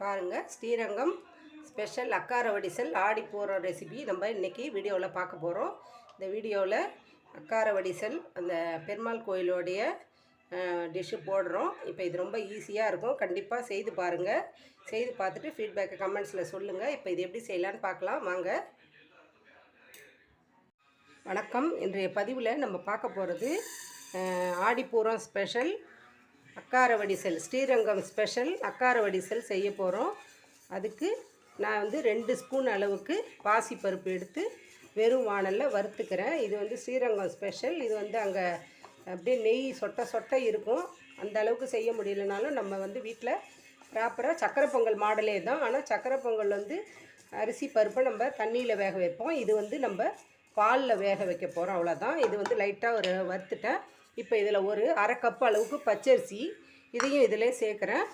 பாருங்கள் ஸ்ரீரங்கம் ஸ்பெஷல் அக்கார வடிசல் ஆடி போகிற ரெசிபி நம்ம இன்றைக்கி வீடியோவில் பார்க்க போகிறோம் இந்த வீடியோவில் அக்கார வடிசல் அந்த பெருமாள் கோயிலோடைய டிஷ்ஷு போடுறோம். இப்போ இது ரொம்ப ஈஸியாக இருக்கும். கண்டிப்பாக செய்து பாருங்கள் செய்து பார்த்துட்டு ஃபீட்பேக்கை கமெண்ட்ஸில் சொல்லுங்கள் இப்போ இது எப்படி செய்யலான்னு பார்க்கலாம். வாங்க. வணக்கம். இன்றைய பதிவில் நம்ம பார்க்க போகிறது ஆடிப்பூரம் ஸ்பெஷல் அக்கார வடிசல் ஸ்ரீரங்கம் ஸ்பெஷல் அக்கார வடிசல் செய்ய போகிறோம் அதுக்கு நான் வந்து ரெண்டு ஸ்பூன் அளவுக்கு பாசிப்பருப்பு எடுத்து வெறும் வானலில் வறுத்துக்கிறேன். இது வந்து ஸ்ரீரங்கம் ஸ்பெஷல் இது வந்து அங்கே அப்படியே நெய் சொட்ட சொட்ட இருக்கும். அந்த அளவுக்கு செய்ய முடியலனாலும் நம்ம வந்து வீட்டில் ப்ராப்பராக சக்கரை பொங்கல் மாடலே தான். ஆனால் சக்கரை பொங்கல் வந்து அரிசி பருப்பை நம்ம தண்ணியில் வேக வைப்போம். இது வந்து நம்ம பாலில் வேக வைக்க போகிறோம் அவ்வளோதான் இது வந்து லைட்டாக ஒரு வறுத்துட்டேன். இப்போ இதில் ஒரு அரை கப் அளவுக்கு பச்சரிசி இதையும் இதிலே சேர்க்குறேன்.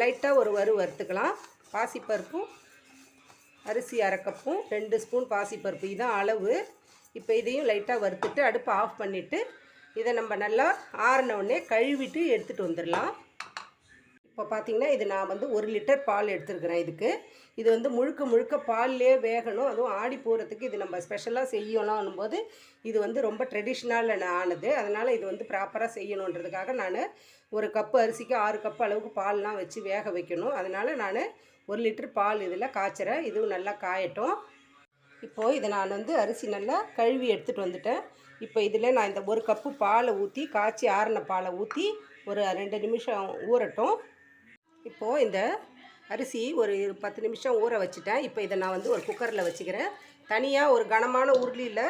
லைட்டாக ஒரு வறு வறுத்துக்கலாம். பாசிப்பருப்பும் அரிசி அரை கப்பும் ரெண்டு ஸ்பூன் பாசிப்பருப்பு. இதுதான் அளவு. இப்போ இதையும் லைட்டாக வறுத்துட்டு அடுப்பை ஆஃப் பண்ணிவிட்டு இதை நம்ம நல்லா ஆறினவுடனே கழுவிட்டு எடுத்துகிட்டு வந்துடலாம். இப்போ பார்த்தீங்கன்னா இது நான் வந்து ஒரு லிட்டர் பால் எடுத்துருக்கிறேன் இதுக்கு. இது வந்து முழுக்க முழுக்க பால்லே வேகணும். அதுவும் ஆடி போகிறதுக்கு இது நம்ம ஸ்பெஷலாக செய்யணும் போது இது வந்து ரொம்ப ட்ரெடிஷ்னல் ஆனது. அதனால் இது வந்து ப்ராப்பராக செய்யணுன்றதுக்காக நான் ஒரு கப்பு அரிசிக்கு ஆறு கப்பு அளவுக்கு பால்லாம் வச்சு வேக வைக்கணும். அதனால் நான் ஒரு லிட்டர் பால் இதில் காய்ச்சிறேன். இதுவும் நல்லா காயட்டும். இப்போது இதை நான் வந்து அரிசி நல்லா கழுவி எடுத்துகிட்டு வந்துட்டேன். இப்போ இதில் நான் இந்த ஒரு கப்பு பாலை ஊற்றி காய்ச்சி ஆறின பாலை ஊற்றி ஒரு ரெண்டு நிமிஷம் ஊறட்டும். இப்போது இந்த அரிசி ஒரு பத்து நிமிஷம் ஊற வச்சுட்டேன். இப்போ இதை நான் வந்து ஒரு குக்கரில் வச்சுக்கிறேன். தனியாக ஒரு கனமான உருளியில்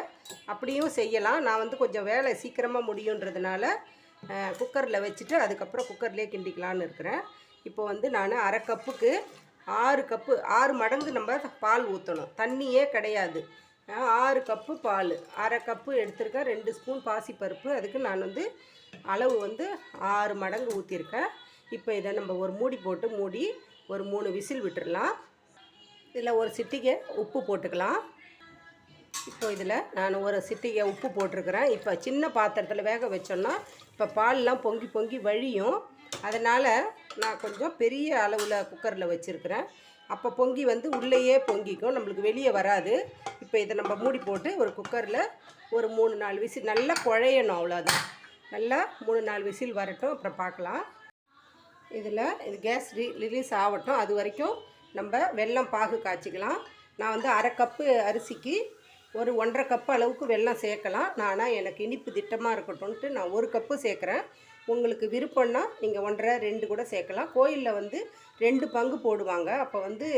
அப்படியும் செய்யலாம். நான் வந்து கொஞ்சம் வேலை சீக்கிரமாக முடியுன்றதுனால குக்கரில் வச்சுட்டு அதுக்கப்புறம் குக்கர்லேயே கிண்டிக்கலான்னு இருக்கிறேன். இப்போ வந்து நான் அரை கப்புக்கு ஆறு கப்பு ஆறு மடங்கு நம்ம பால் ஊற்றணும் தண்ணியே கிடையாது. ஆறு கப்பு பால். அரை கப்பு எடுத்திருக்கேன். ரெண்டு ஸ்பூன் பாசிப்பருப்பு. அதுக்கு நான் வந்து அளவு வந்து ஆறு மடங்கு ஊற்றிருக்கேன் இப்போ இதை நம்ம ஒரு மூடி போட்டு மூடி ஒரு மூணு விசில் விட்டுடலாம் இதில் ஒரு சிட்டிகை உப்பு போட்டுக்கலாம். இப்போ இதில் நான் ஒரு சிட்டிகை உப்பு போட்டிருக்கிறேன். இப்போ சின்ன பாத்திரத்தில் வேக வச்சோன்னா இப்போ பால்லாம் பொங்கி பொங்கி வழியும். அதனால் நான் கொஞ்சம் பெரிய அளவில் குக்கரில் வச்சுருக்கிறேன். அப்போ பொங்கி வந்து உள்ளேயே பொங்கிக்கும். நம்மளுக்கு வெளியே வராது. இப்போ இதை நம்ம மூடி போட்டு ஒரு குக்கரில் ஒரு மூணு நாலு விசில் நல்லா குழையணும் அவ்வளோதான் நல்லா மூணு நாலு விசில் வரட்டும். அப்புறம் பார்க்கலாம். இதில் இது கேஸ் ரீ ரிலீஸ் ஆகட்டும். அது வரைக்கும் நம்ம வெல்லம் பாகு காய்ச்சிக்கலாம். நான் வந்து அரை கப்பு அரிசிக்கு ஒரு ஒன்றரை கப்பு அளவுக்கு வெல்லம் சேர்க்கலாம். நானாக எனக்கு இனிப்பு திட்டமாக இருக்கட்டும்ன்ட்டு நான் ஒரு கப்பு சேர்க்குறேன். உங்களுக்கு விருப்பம்னா நீங்கள் ஒன்றரை ரெண்டு கூட சேர்க்கலாம். கோயிலில் வந்து ரெண்டு பங்கு போடுவாங்க. அப்போ வந்து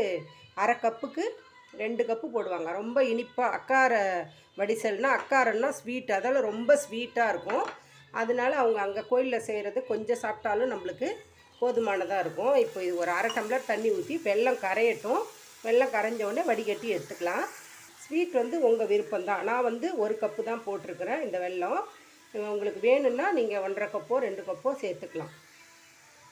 அரை கப்புக்கு ரெண்டு கப்பு போடுவாங்க. ரொம்ப இனிப்பாக அக்கார வடிசல்னால் அக்காரன்னா ஸ்வீட் அதெல்லாம் ரொம்ப ஸ்வீட்டாக இருக்கும். அதனால அவங்க அங்கே கோயிலில் செய்கிறது கொஞ்சம் சாப்பிட்டாலும் நம்மளுக்கு போதுமானதாக இருக்கும். இப்போ இது ஒரு அரை டம்ளர் தண்ணி ஊற்றி வெள்ளம் கரையட்டும். வெள்ளம் கரைஞ்ச உடனே வடிகட்டி எடுத்துக்கலாம். ஸ்வீட் வந்து உங்கள் விருப்பம் தான் நான் வந்து ஒரு கப்பு தான் போட்டிருக்கிறேன் இந்த வெல்லம். உங்களுக்கு வேணும்னா நீங்கள் ஒன்றரை கப்போ ரெண்டு கப்போ சேர்த்துக்கலாம்.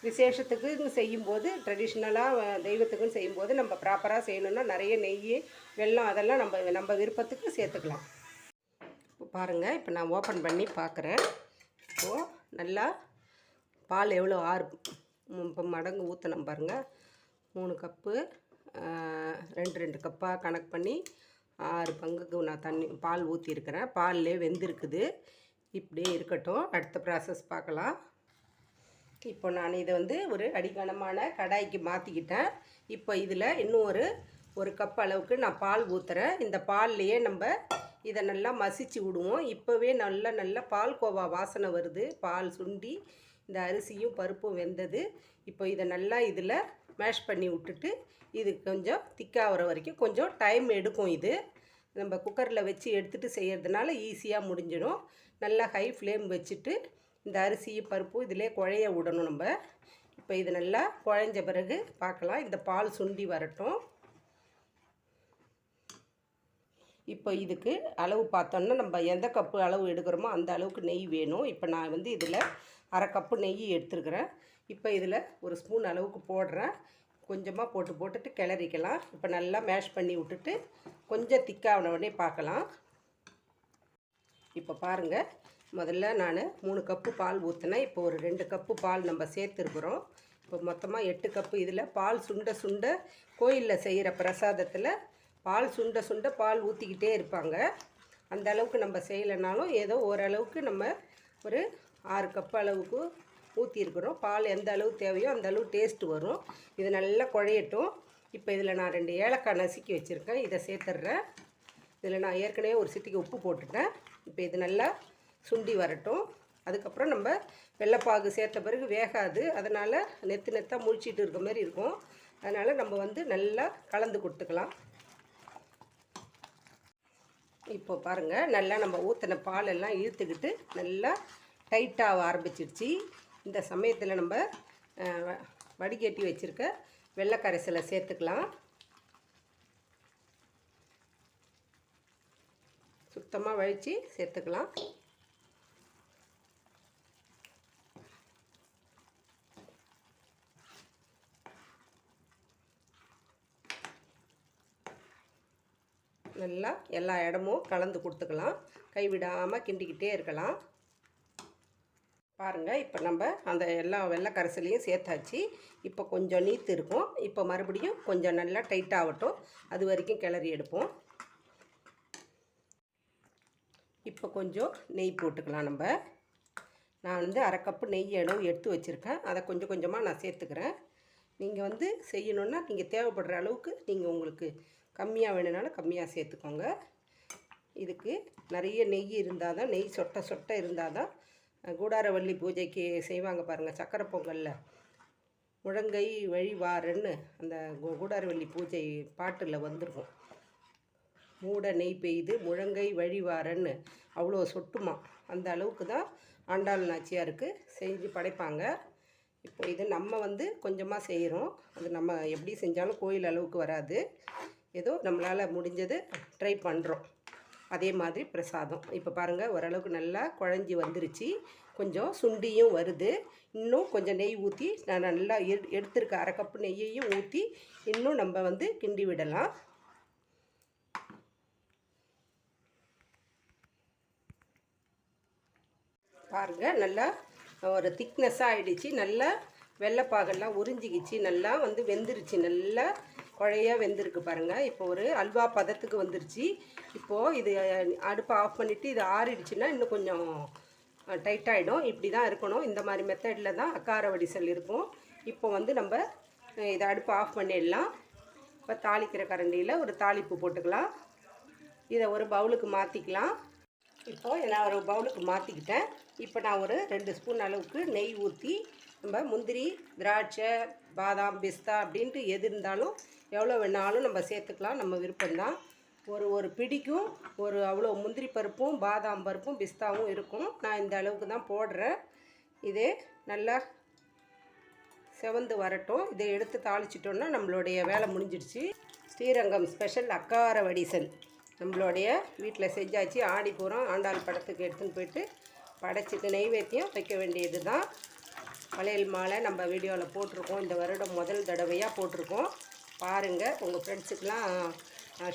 விசேஷத்துக்கு செய்யும்போது ட்ரெடிஷ்னலாக தெய்வத்துக்குன்னு செய்யும்போது நம்ம ப்ராப்பராக செய்யணுன்னா நிறைய நெய் வெல்லம் அதெல்லாம் நம்ம நம்ம விருப்பத்துக்கு சேர்த்துக்கலாம். இப்போ பாருங்கள் இப்போ நான் ஓப்பன் பண்ணி பார்க்குறேன். இப்போது நல்லா பால் எவ்வளோ ஆறு இப்போ மடங்கு ஊற்றினோம் பாருங்கள் மூணு கப்பு ரெண்டு ரெண்டு கப்பாக கணக்கு பண்ணி ஆறு பங்குக்கு நான் தண்ணி பால் ஊற்றிருக்கிறேன் பால்லே வெந்திருக்குது. இப்படியே இருக்கட்டும். அடுத்த ப்ராசஸ் பார்க்கலாம். இப்போ நான் இதை வந்து ஒரு அடிக்கனமான கடாய்க்கு மாற்றிக்கிட்டேன் இப்போ இதில் இன்னும் ஒரு ஒரு கப் அளவுக்கு நான் பால் ஊற்றுறேன் இந்த பால்லையே நம்ம இதை நல்லா மசிச்சு விடுவோம். இப்போவே நல்லா நல்லா பால் கோவா வாசனை வருது. பால் சுண்டி இந்த அரிசியும் பருப்பும் வெந்தது. இப்போ இதை நல்லா இதில் மேஷ் பண்ணி விட்டுட்டு இது கொஞ்சம் திக்காகிற வரைக்கும் கொஞ்சம் டைம் எடுக்கும் இது. நம்ம குக்கரில் வச்சு எடுத்துகிட்டு செய்கிறதுனால ஈஸியாக முடிஞ்சிடும். நல்லா ஹை ஃப்ளேம் வச்சுட்டு இந்த அரிசியும் பருப்பும் இதிலே குழைய விடணும் நம்ம. இப்போ இது நல்லா குழஞ்ச பிறகு பார்க்கலாம். இந்த பால் சுண்டி வரட்டும். இப்போ இதுக்கு அளவு பார்த்தோன்னா நம்ம எந்த கப்பு அளவு எடுக்கிறோமோ அந்த அளவுக்கு நெய் வேணும். இப்போ நான் வந்து இதில் அரை கப்பு நெய் எடுத்துருக்குறேன். இப்போ இதில் ஒரு ஸ்பூன் அளவுக்கு போடுறேன். கொஞ்சமாக போட்டு போட்டுட்டு கிளறிக்கலாம். இப்போ நல்லா மேஷ் பண்ணி விட்டுட்டு கொஞ்சம் திக்கான உடனே பார்க்கலாம். இப்போ பாருங்கள் முதல்ல நான் மூணு கப்பு பால் ஊற்றினேன் இப்போ ஒரு ரெண்டு கப்பு பால் நம்ம சேர்த்துருக்குறோம். இப்போ மொத்தமாக எட்டு கப்பு இதில் பால் சுண்ட சுண்ட கோயிலில் செய்கிற பிரசாதத்தில் பால் சுண்ட சுண்ட பால் ஊற்றிக்கிட்டே இருப்பாங்க. அந்த அளவுக்கு நம்ம செய்யலைனாலும் ஏதோ ஓரளவுக்கு நம்ம ஒரு ஆறு கப் அளவுக்கு ஊற்றிருக்கிறோம் பால் எந்த அளவு தேவையோ அந்த அளவு டேஸ்ட் வரும். இது நல்லா குழையட்டும். இப்போ இதில் நான் ரெண்டு ஏலக்காய் நசுக்கி வச்சுருக்கேன். இதை சேர்த்துட்றேன். இதில் நான் ஏற்கனவே ஒரு சிட்டிக்கு உப்பு போட்டுட்டேன். இப்போ இது நல்லா சுண்டி வரட்டும். அதுக்கப்புறம் நம்ம வெள்ளைப்பாகு சேர்த்த பிறகு வேகாது. அதனால் நெத்து நெத்தாக முழிச்சிட்டு இருக்க மாதிரி இருக்கும். அதனால் நம்ம வந்து நல்லா கலந்து கொடுத்துக்கலாம். இப்போ பாருங்கள் நல்லா நம்ம ஊற்றின பாலெல்லாம் இழுத்துக்கிட்டு நல்லா டைட்டாக ஆரம்பிச்சிடுச்சு. இந்த சமயத்தில் நம்ம வ- வடிகட்டி வச்சுருக்க வெள்ளைக்கரைசலை சேர்த்துக்கலாம். சுத்தமாக வழித்து சேர்த்துக்கலாம். நல்லா எல்லா இடமும் கலந்து கொடுத்துக்கலாம். கைவிடாமல் கிண்டிக்கிட்டே இருக்கலாம். பாருங்கள் இப்போ நம்ம அந்த எல்லா வெள்ளை கரைசலையும் சேர்த்தாச்சு. இப்போ கொஞ்சம் நீத்து இருக்கும். இப்போ மறுபடியும் கொஞ்சம் நல்லா டைட்டாகட்டும் அது வரைக்கும் கிளறி எடுப்போம். இப்போ கொஞ்சம் நெய் போட்டுக்கலாம் நம்ம. நான் வந்து அரை கப்பு நெய் அளவு எடுத்து வச்சுருக்கேன். அதை கொஞ்சம் கொஞ்சமாக நான் சேர்த்துக்கிறேன். நீங்கள் வந்து செய்யணுன்னா நீங்கள் தேவைப்படுற அளவுக்கு நீங்கள் உங்களுக்கு கம்மியாக வேணும்னாலும் கம்மியாக சேர்த்துக்கோங்க. இதுக்கு நிறைய நெய் இருந்தால் தான் நெய் சொட்டை சொட்டை இருந்தால் தான் கூடாரவள்ளி பூஜைக்கு செய்வாங்க பாருங்கள் சக்கரை பொங்கலில். முழங்கை வழிவாரன்னு அந்த கூடாரவள்ளி பூஜை பாட்டில் வந்திருக்கும். மூட நெய் பெய்து முழங்கை வழிவாரன்னு அவ்வளோ சொட்டுமா. அந்த அளவுக்கு தான் ஆண்டாள் நாச்சியாருக்கு செஞ்சு படைப்பாங்க. இப்போ இது நம்ம வந்து கொஞ்சமாக செய்கிறோம் அது நம்ம எப்படி செஞ்சாலும் கோயில் அளவுக்கு வராது. ஏதோ நம்மளால் முடிஞ்சது ட்ரை பண்ணுறோம் அதே மாதிரி பிரசாதம். இப்போ பாருங்கள் ஓரளவுக்கு நல்லா குழஞ்சி வந்துருச்சு. கொஞ்சம் சுண்டியும் வருது. இன்னும் கொஞ்சம் நெய் ஊற்றி நான் நல்லா எடு எடுத்திருக்க அரை கப்பு நெய்யையும் ஊற்றி இன்னும் நம்ம வந்து கிண்டி விடலாம். பாருங்கள் நல்லா ஒரு திக்னஸ்ஸாக ஆகிடுச்சு நல்லா வெள்ளைப்பாகெல்லாம் உறிஞ்சிக்கிச்சு. நல்லா வந்து வெந்துருச்சு. நல்லா குழையா வெந்திருக்கு பாருங்கள் இப்போ ஒரு அல்வா பதத்துக்கு வந்துருச்சு. இப்போது இது அடுப்பை ஆஃப் பண்ணிவிட்டு இது ஆறிடுச்சுன்னா இன்னும் கொஞ்சம் டைட்டாகிடும் இப்படி தான் இருக்கணும். இந்த மாதிரி மெத்தடில் தான் அக்கார வடிசல் இருக்கும். இப்போ வந்து நம்ம இதை அடுப்பை ஆஃப் பண்ணிடலாம். இப்போ தாளிக்கிற கரண்டியில் ஒரு தாளிப்பு போட்டுக்கலாம். இதை ஒரு பவுலுக்கு மாற்றிக்கலாம் இப்போது நான் ஒரு பவுலுக்கு மாற்றிக்கிட்டேன் இப்போ நான் ஒரு ரெண்டு ஸ்பூன் அளவுக்கு நெய் ஊற்றி நம்ம முந்திரி திராட்சை பாதாம் பிஸ்தா அப்படின்ட்டு எது இருந்தாலும் எவ்வளோ வேணாலும் நம்ம சேர்த்துக்கலாம். நம்ம விருப்பம்தான். ஒரு ஒரு பிடிக்கும். ஒரு அவ்வளோ முந்திரி பருப்பும் பாதாம் பருப்பும் பிஸ்தாவும் இருக்கும். நான் இந்த அளவுக்கு தான் போடுறேன். இதே நல்லா செவந்து வரட்டும். இதை எடுத்து தாளிச்சிட்டோன்னா நம்மளுடைய வேலை முடிஞ்சிடுச்சு. ஸ்ரீரங்கம் ஸ்பெஷல் அக்கார வடிசல் நம்மளுடைய வீட்டில் செஞ்சாச்சு. ஆடி போகிறோம் ஆண்டாள் படத்துக்கு எடுத்துன்னு போயிட்டு படைச்சிட்டு நெய்வேத்தியம் வைக்க வேண்டியது தான் வளையல் மாலை நம்ம வீடியோவில் போட்டிருக்கோம். இந்த வருடம் முதல் தடவையாக போட்டிருக்கோம். பாருங்கள் உங்கள் ஃப்ரெண்ட்ஸுக்கெலாம்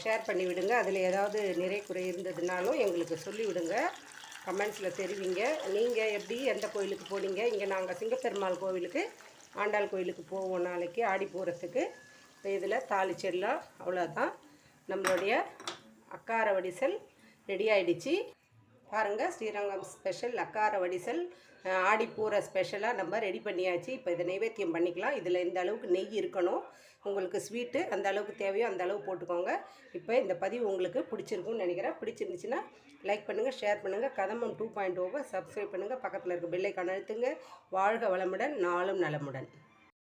ஷேர் பண்ணி விடுங்க. அதில் ஏதாவது நிறை குறை இருந்ததுனாலும் எங்களுக்கு சொல்லி விடுங்க. கமெண்ட்ஸில் தெரிவிங்க. நீங்கள் எப்படி எந்த கோயிலுக்கு போனீங்க? இங்கே நாங்கள் சிங்கப்பெருமாள் கோவிலுக்கு ஆண்டாள் கோயிலுக்கு போவோம் நாளைக்கு ஆடி போகிறதுக்கு இதில் தாளிச்சிடலாம் அவ்வளோதான் நம்மளுடைய அக்கார வடிசல் ரெடி ஆகிடுச்சி பாருங்கள் ஸ்ரீரங்கம் ஸ்பெஷல் அக்கார வடிசல் ஆடிப்பூரை ஆடிப்பூர ஸ்பெஷலாக நம்ம ரெடி பண்ணியாச்சு. இப்போ இதை நைவேத்தியம் பண்ணிக்கலாம். இதில் இந்த அளவுக்கு நெய் இருக்கணும். உங்களுக்கு ஸ்வீட்டு அந்த அளவுக்கு தேவையோ அந்த அளவு போட்டுக்கோங்க. இப்போ இந்த பதிவு உங்களுக்கு பிடிச்சிருக்கும்னு நினைக்கிறேன். பிடிச்சிருந்துச்சுன்னா லைக் பண்ணுங்கள் ஷேர் பண்ணுங்கள் கதம்பம் டூ பாயிண்ட் ஓவை oh சப்ஸ்கிரைப் பண்ணுங்கள் பக்கத்தில் இருக்க பெல்லைக்கான அழுத்துங்க. வாழ்க வளமுடன் நாளும் நலமுடன்.